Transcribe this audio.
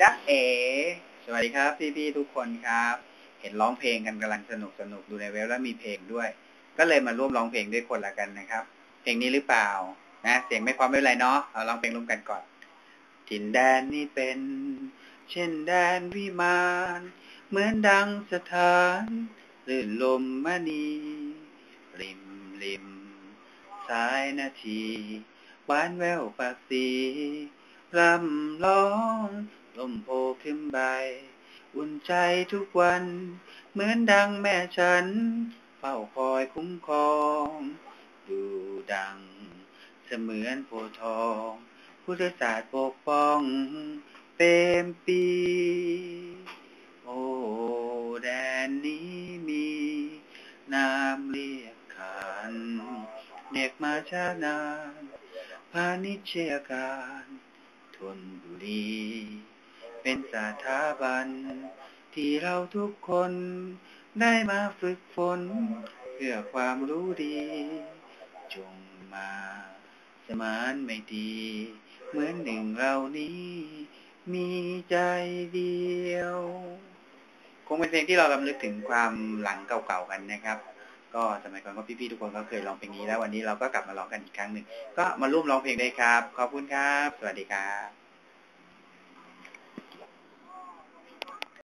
จ๊ะเอ๋สวัสดีครับพี่ๆทุกคนครับ เห็นร้องเพลงกันกำลังสนุกสนุกดูในเว็บแล้วมีเพลงด้วย ก็เลยมาร่วมร้องเพลงด้วยคนละกันนะครับ เพลงนี้หรือเปล่านะเสียงไม่พร้อมไม่เป็นไรเนาะเอาร้องเพลงร่วมกันก่อนถิ่นแดนนี้เป็น เช่นแดนวิมานเหมือนดังสถานลื่นลมมณีริมริมสายนาทีหวานแววปากสีรำร้อง ลมโพขึ้นใบ อุ่นใจทุกวัน เหมือนดังแม่ฉัน เฝ้าคอยคุ้มครอง ดูดัง เสมือนโพทอง พุทธศาสตร์ปกป้องเต็มปี โอ้แดนนี้มีนามเรียกขานเนกมาช้านานพาณิชยการ ทนบุรี เป็นสถาบัน ที่เราทุกคนได้มาฝึกฝน เพื่อความรู้ดี จงมา สมานไม่ดี เหมือนหนึ่งเรานี้ มีใจเดียว คงเป็นเพลงที่เราลำลึกถึงความหลังเก่าๆกันนะครับ ก็สมัยก่อนก็พี่ๆทุกคนก็เคยร้องเพลงนี้แล้ววันนี้เราก็กลับมาร้องกันอีกครั้งหนึ่งก็มาร่วมร้องเพลงได้ครับ ขอบคุณครับ สวัสดีครับ